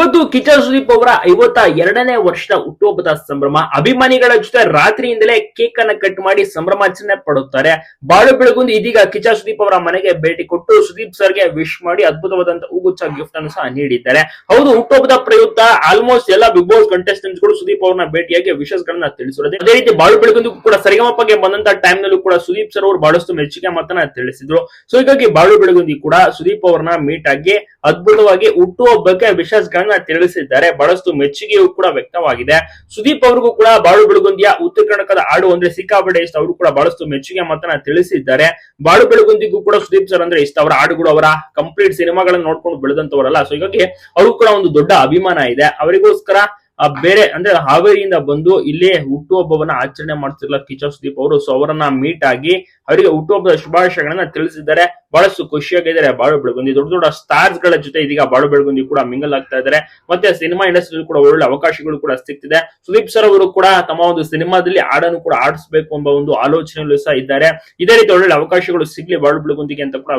ಇವತ್ತು ಕಿಚ್ಚ ಸುದೀಪ್ ಅವರ ಐವತ್ತ ಎರಡನೇ ವರ್ಷದ ಹುಟ್ಟುಹಬ್ಬದ ಸಂಭ್ರಮ. ಅಭಿಮಾನಿಗಳ ಜೊತೆ ರಾತ್ರಿಯಿಂದಲೇ ಕೇಕ್ ಅನ್ನ ಕಟ್ ಮಾಡಿ ಸಂಭ್ರಮಾಚರಣೆ ಪಡುತ್ತಾರೆ. ಬಾಳು ಬೆಳಗುಂದು ಇದೀಗ ಕಿಚ್ಚ ಸುದೀಪ್ ಅವರ ಮನೆಗೆ ಭೇಟಿ ಕೊಟ್ಟು ಸುದೀಪ್ ಸರ್ಗೆ ವಿಶ್ ಮಾಡಿ ಅದ್ಭುತವಾದಂತಹ ಹೂಗುಚ್ಚ ಗಿಫ್ಟ್ ಅನ್ನು ಸಹ ನೀಡಿದ್ದಾರೆ. ಹೌದು, ಹುಟ್ಟುಹಬ್ಬದ ಪ್ರಯುಕ್ತ ಆಲ್ಮೋಸ್ಟ್ ಎಲ್ಲ ಬಿಗ್ ಬಾಸ್ ಕಂಟೆಸ್ಟೆಂಟ್ಸ್ಗಳು ಸುದೀಪ್ ಅವರನ್ನ ಭೇಟಿಯಾಗಿ ವಿಶಸ್ ಗಳನ್ನ ತಿಳಿಸಿರೋದು ಅದೇ ರೀತಿ ಬಾಳು ಬೆಳಗುಂದು ಕೂಡ ಸರಿಗಮಪ್ಪಗೆ ಬಂದಂತ ಟೈಮ್ ನಲ್ಲೂ ಕೂಡ ಸುದೀಪ್ ಸರ್ ಅವರು ಬಹಳಷ್ಟು ಮೆಚ್ಚುಗೆ ಮಾತನ್ನ ತಿಳಿಸಿದ್ರು. ಸೊ ಹೀಗಾಗಿ ಬಾಳು ಬೆಳಗುಂದಿ ಕೂಡ ಸುದೀಪ್ ಅವರನ್ನ ಮೀಟ್ ಆಗಿ ಅದ್ಭುತವಾಗಿ ಹುಟ್ಟುವ ವಿಶಸ್ ಗಳನ್ನ ತಿಳಿಸಿದ್ದಾರೆ ಬಹಳಷ್ಟು ಮೆಚ್ಚುಗೆಯೂ ಕೂಡ ವ್ಯಕ್ತವಾಗಿದೆ. ಸುದೀಪ್ ಅವ್ರಿಗೂ ಕೂಡ ಬಾಳು ಬೆಳಗುಂದಿಯ ಉತ್ತರ ಕರ್ನಾಟಕದ ಹಾಡು ಅಂದ್ರೆ ಸಿಕ್ಕಾಪಟ್ಟೆ ಇಷ್ಟ. ಅವರು ಕೂಡ ಬಹಳಷ್ಟು ಮೆಚ್ಚುಗೆ ಮಾತನ್ನ ತಿಳಿಸಿದ್ದಾರೆ. ಬಾಳು ಬೆಳಗುಂದಿಗೂ ಕೂಡ ಸುದೀಪ್ ಸರ್ ಅಂದ್ರೆ ಇಷ್ಟ. ಅವರ ಹಾಡುಗಳು ಅವರ ಕಂಪ್ಲೀಟ್ ಸಿನಿಮಾಗಳನ್ನ ನೋಡ್ಕೊಂಡು ಬೆಳೆದಂತವರಲ್ಲ. ಸೊ ಹೀಗಾಗಿ ಅವ್ರಿಗೂ ಕೂಡ ಒಂದು ದೊಡ್ಡ ಅಭಿಮಾನ ಇದೆ. ಅವರಿಗೋಸ್ಕರ ಆ ಬೇರೆ ಅಂದ್ರೆ ಹಾವೇರಿಯಿಂದ ಬಂದು ಇಲ್ಲೇ ಹುಟ್ಟುಹಬ್ಬವನ್ನ ಆಚರಣೆ ಮಾಡ್ತಿರ್ಲ ಕಿಚ್ಚ ಸುದೀಪ್ ಅವರು. ಸೊ ಅವರನ್ನ ಮೀಟ್ ಆಗಿ ಅವರಿಗೆ ಹುಟ್ಟುಹಬ್ಬದ ಶುಭಾಶಯಗಳನ್ನ ತಿಳಿಸಿದ್ದಾರೆ. ಬಹಳಷ್ಟು ಖುಷಿಯಾಗಿದ್ದಾರೆ ಬಾಳು ಬೆಳಗುಂದಿ. ದೊಡ್ಡ ದೊಡ್ಡ ಸ್ಟಾರ್ಸ್ಗಳ ಜೊತೆ ಇದೀಗ ಬಾಳು ಬೆಳಗುಂದಿ ಕೂಡ ಮಿಂಗಲ್ ಆಗ್ತಾ ಇದ್ದಾರೆ. ಮತ್ತೆ ಸಿನಿಮಾ ಇಂಡಸ್ಟ್ರಿ ಕೂಡ ಒಳ್ಳೆ ಅವಕಾಶಗಳು ಕೂಡ ಸಿಗ್ತಿದೆ. ಸುದೀಪ್ ಸರ್ ಅವರು ಕೂಡ ತಮ್ಮ ಒಂದು ಸಿನಿಮಾದಲ್ಲಿ ಹಾಡನ್ನು ಕೂಡ ಆಡಿಸ್ಬೇಕು ಎಂಬ ಒಂದು ಆಲೋಚನೆಯಲ್ಲೂ ಸಹ ಇದ್ದಾರೆ. ಇದೇ ರೀತಿ ಒಳ್ಳೆ ಅವಕಾಶಗಳು ಸಿಗ್ಲಿ ಬಾಳು ಬೆಳಗುಂದಿಗೆ ಅಂತ ಕೂಡ